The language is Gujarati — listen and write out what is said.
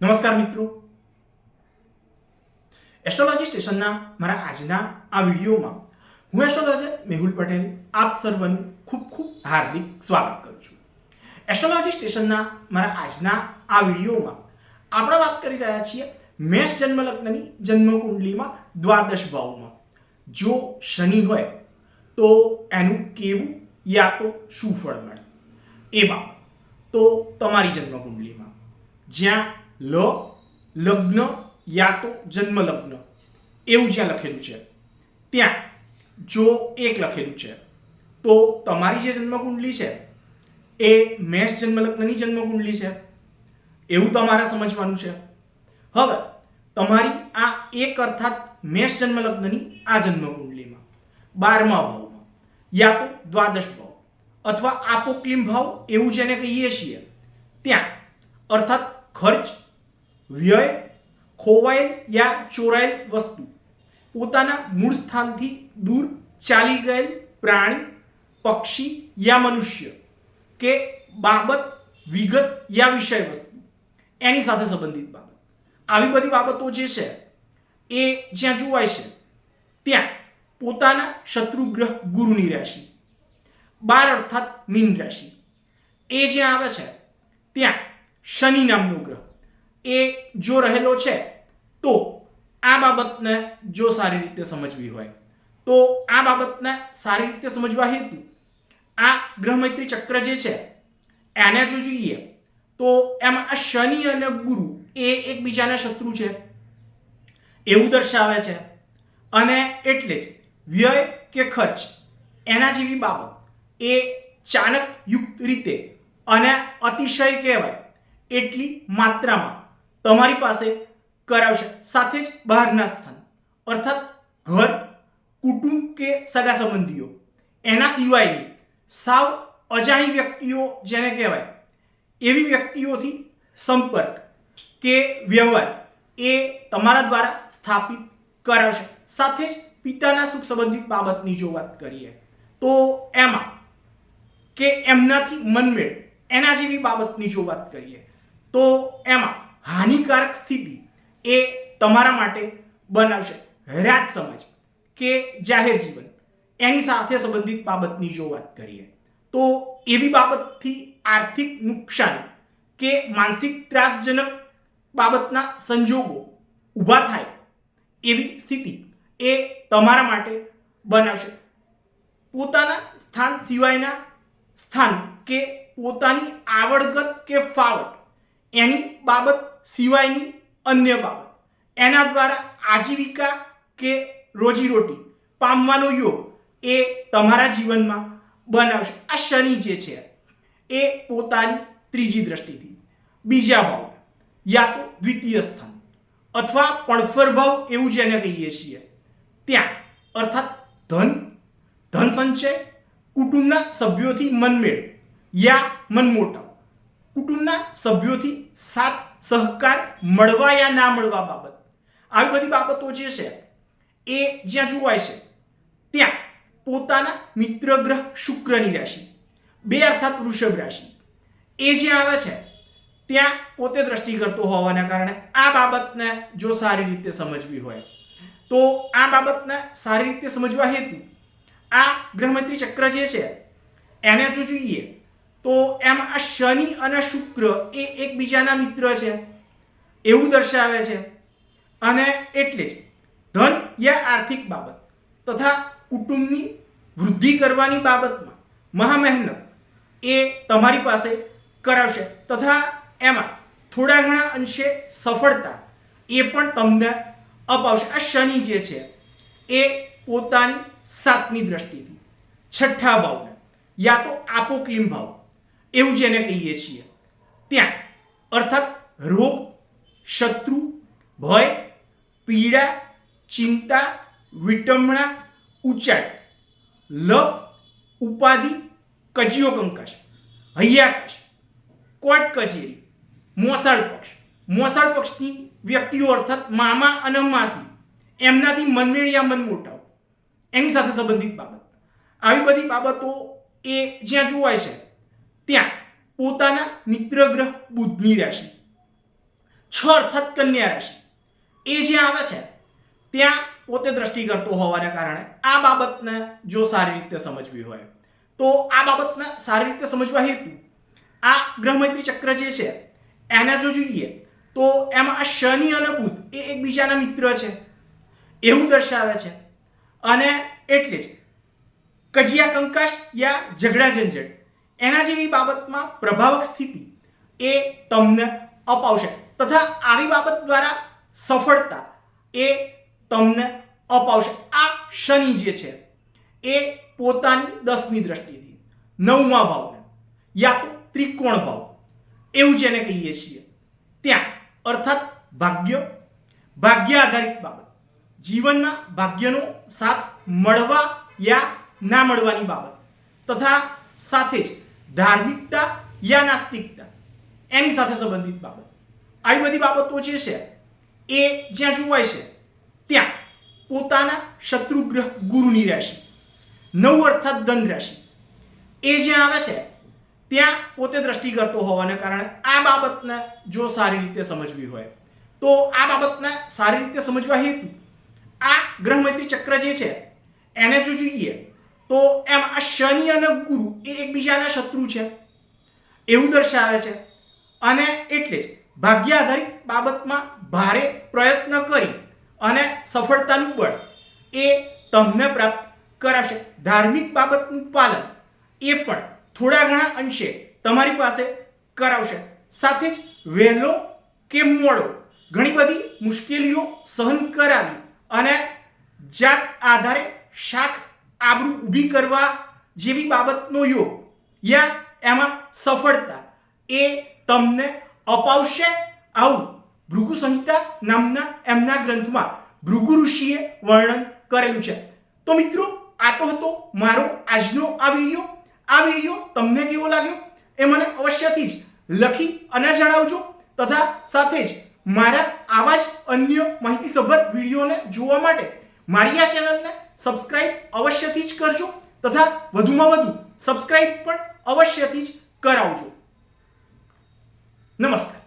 નમસ્કાર મિત્રો. એસ્ટ્રોલોજી સ્ટેશનના મારા આજના આ વિડીયોમાં હું એસ્ટ્રોલોજર મેહુલ પટેલ આપ સર્વનું ખૂબ ખૂબ હાર્દિક સ્વાગત કરું છું. એસ્ટ્રોલોજી સ્ટેશનના મારા આજના આ વિડીયોમાં આપણે વાત કરી રહ્યા છીએ મેષ જન્મ લગ્નની જન્મ દ્વાદશ ભાવમાં. જો શનિ હોય તો એનું કેવું યા તો શું ફળ મળે? એ બાબત. તો તમારી જન્મકુંડલીમાં જ્યાં લ, લગ્ન યા તો જન્મ લગ્ન એવું જ્યાં લખેલું છે. ત્યાં, જો એક લખેલું છે, તો તમારી જે જન્મકુંડલી છે, એ મેષ જન્મલગ્નની જન્મકુંડલી છે. એવું તમારે સમજવાનું છે. હવે, તમારી આ એક અર્થાત મેષ જન્મલગ્નની આ જન્મકુંડલીમાં, બારમા ભાવમાં, યા તો દ્વાદશ ભાવ, અથવા આપોક્લિમ ભાવ, એવું જેને કહીએ છીએ, ત્યાં, અર્થાત ખર્ચ વ્યય, ખોવાયેલ યા ચોરાયેલ વસ્તુ. પોતાના મૂળ સ્થાનથી દૂર ચાલી ગયેલ પ્રાણી, પક્ષી યા મનુષ્ય કે બાબત, વિગત યા વિષય વસ્તુ. એની સાથે સંબંધિત બાબત. આવી બધી બાબતો જે છે, એ જ્યાં જોવાય છે, ત્યાં પોતાના શત્રુગ્રહ ગુરુની રાશિ, બાર અર્થાત મીન રાશિ. એ જ્યાં આવે છે, ત્યાં શનિ નામનો ગ્રહ. એ જો રહેલો છે, તો આ બાબતને જો સારી રીતે સમજવી હોય, તો આ બાબતને સારી રીતે સમજવા હેતુ, આ ગ્રહમૈત્રી ચક્ર જે છે, એને જો જોઈએ, તો એમાં આ શનિ અને ગુરુ એ એકબીજાના શત્રુ છે. એવું દર્શાવે છે. અને એટલે જ વ્યય કે ખર્ચ એના જેવી બાબત એ ચાણકયુક્ત રીતે અને અતિશય કહેવાય, એટલી માત્રામાં તમારી પાસે કરાવશે સાથે જ બહારના સ્થાન. અર્થાત ઘર, કુટુંબ કે સગા સંબંધીઓ. એના સિવાયની સાવ અજાણી વ્યક્તિઓ જેને કહેવાય, એવી વ્યક્તિઓથી સંપર્ક કે વ્યવહાર એ તમારા દ્વારા સ્થાપિત કરાવશે. સાથે જ પિતાના સુખ સંબંધિત બાબતની જો વાત કરીએ, તો એમાં કે એમનાથી મનમેળ એના જેવી બાબતની જો વાત કરીએ, તો એમાં હાનિકારક સ્થિતિ એ તમારા માટે બનાવશે. રાજ સમાજ કે જાહેર જીવન, એની સાથે સંબંધિત બાબતની જો વાત કરીએ, તો એવી બાબતથી આર્થિક નુકસાન કે માનસિક ત્રાસજનક બાબતના સંજોગો ઊભા થાય એવી સ્થિતિ એ તમારા માટે બનાવશે. પોતાના સ્થાન સિવાયના સ્થાન કે પોતાની આવડગત કે ફાવટ, એની બાબત સિવાયની અન્ય બાબત. એના દ્વારા આજીવિકા કે રોજીરોટી, પામવાનો યોગ એ તમારા જીવનમાં બનાવશે. આ શનિ જે છે, એ પોતાની ત્રીજી દ્રષ્ટિથી. બીજા ભાવ, યા તો દ્વિતીય સ્થાન અથવા પણફર ભાવ એવું જેને કહીએ છીએ. ત્યાં, અર્થાત ધન ધન સંચય, કુટુંબના સભ્યોથી મનમેળ, યા મનમોટાવ કુટુંબના સભ્યોથી સાથ સહકાર મળવા યા ના મળવા બાબત. આવી બધી બાબતો જે છે, એ જ્યાં જોવાય છે, ત્યાં પોતાના મિત્ર ગ્રહ શુક્રની રાશિ, બે અર્થાત વૃષભ રાશિ. એ જ્યાં આવે છે, ત્યાં પોતે દ્રષ્ટિ કરતો હોવાના કારણે આ બાબતને જો સારી રીતે સમજવી હોય, તો આ બાબતને સારી રીતે સમજવા હેતુ આ ગ્રહમંત્રી ચક્ર જે છે, એને જો જોઈએ તો એમ આ શનિ અને શુક્ર એ એકબીજાના મિત્ર છે. એવું દર્શાવે છે. અને એટલે જ ધન યા આર્થિક બાબત તથા કુટુંબની વૃદ્ધિ કરવાની બાબતમાં મહા મહેનત એ તમારી પાસે કરાવશે તથા એમાં થોડા ઘણા અંશે સફળતા એ પણ તમને અપાવશે. આ શનિ જે છે એ પોતાની સાતમી દ્રષ્ટિથી છઠ્ઠા ભાવને યા તો આપોક્લિમ ભાવ એવું જેને કહીએ છીએ. ત્યાં, અર્થાત રોગ, શત્રુ, ભય, પીડા, ચિંતા, વિટમણા, ઉચાટ લપ ઉપાધિ, કજિયો કંકાશ હૈયાકાશ કોર્ટ કચેરી, મોસાળ પક્ષ. મોસાળ પક્ષની વ્યક્તિઓ અર્થાત મામા અને માસી, એમનાથી મનમેળિયા મનમોટાવ. એની સાથે સંબંધિત બાબત. આવી બધી બાબતો એ જ્યાં જોવાય છે ત્યાં પોતાના મિત્ર ગ્રહ બુધની રાશિ, છ અર્થાત કન્યા રાશિ. એ જે આવે છે, ત્યાં પોતે દ્રષ્ટિ કરતો હોવાને કારણે આ બાબતને જો સારી રીતે સમજવી હોય, તો આ બાબતને સારી રીતે સમજવા હેતુ, આ ગ્રહમૈત્રી ચક્ર જે છે, એને જો જોઈએ, તો એમાં શનિ અને બુધ એ એકબીજાના મિત્ર છે. એવું દર્શાવે છે. અને એટલે જ કજિયા કંકાશ યા ઝઘડા ઝંઝટ એના જેવી બાબતમાં પ્રભાવક સ્થિતિ એ તમને અપાવશે. તથા આવી બાબત દ્વારા સફળતા એ તમને અપાવશે. આ શનિ જે છે, એ પોતાની દસમી દ્રષ્ટિથી નવમા ભાવને યા તો ત્રિકોણ ભાવ એવું જેને કહીએ છીએ. ત્યાં અર્થાત ભાગ્ય ભાગ્ય આધારિત બાબત. જીવનમાં ભાગ્યનો સાથ મળવા યા ના મળવાની બાબત. તથા સાથે જ ધાર્મિકતા યા નાસ્તિકતા? એની સાથે સંબંધિત બાબત. આવી બધી બાબતો જે છે, એ જ્યાં જોવાય છે, ત્યાં પોતાના શત્રુગ્રહ ગુરુની રાશિ, નવ અર્થાત ધન રાશિ. એ જ્યાં આવે છે, ત્યાં પોતે દ્રષ્ટિ કરતો હોવાને કારણે આ બાબતને જો સારી રીતે સમજવી હોય, તો આ બાબતને સારી રીતે સમજવા હેતુ આ ગ્રહમૈત્રી ચક્ર જે છે, એને જો જોઈએ તો એમ આ શનિ અને ગુરુ એ એકબીજાના શત્રુ છે. એવું દર્શાવે છે. અને એટલે જ ભાગ્ય આધારિત બાબતમાં ભારે પ્રયત્ન કરી અને સફળતાનું બળ એ તમને પ્રાપ્ત કરાશે. ધાર્મિક બાબતનું પાલન એ પણ થોડા ઘણા અંશે તમારી પાસે કરાવશે. સાથે જ વહેલો કે મોડો ઘણી બધી મુશ્કેલીઓ સહન કરાવી અને જાત આધારે શાખ આબરૂ ઊભી કરવા જેવી બાબતનો યોગ. યા એમાં સફળતા. એ તમને અપાવશે આવું. ભૃગુ સંહિતા નામના એમના ગ્રંથમાં ભૃગુ ઋષિએ વર્ણન કરેલું છે. તો મિત્રો, આ તો હતો મારો આજનો આ વીડિયો. આ વીડિયો તમને કેવો લાગ્યો એ મને અવશ્યથી જ લખી અને જણાવજો તથા સાથે જ મારા આવા જ અન્ય માહિતીસભર વિડીયોને જોવા માટે મારી આ ચેનલને સબસ્ક્રાઇબ અવશ્યથી જ કરજો તથા વધુમાં વધુ સબસ્ક્રાઇબ પણ અવશ્યથી જ કરાવજો. નમસ્કાર.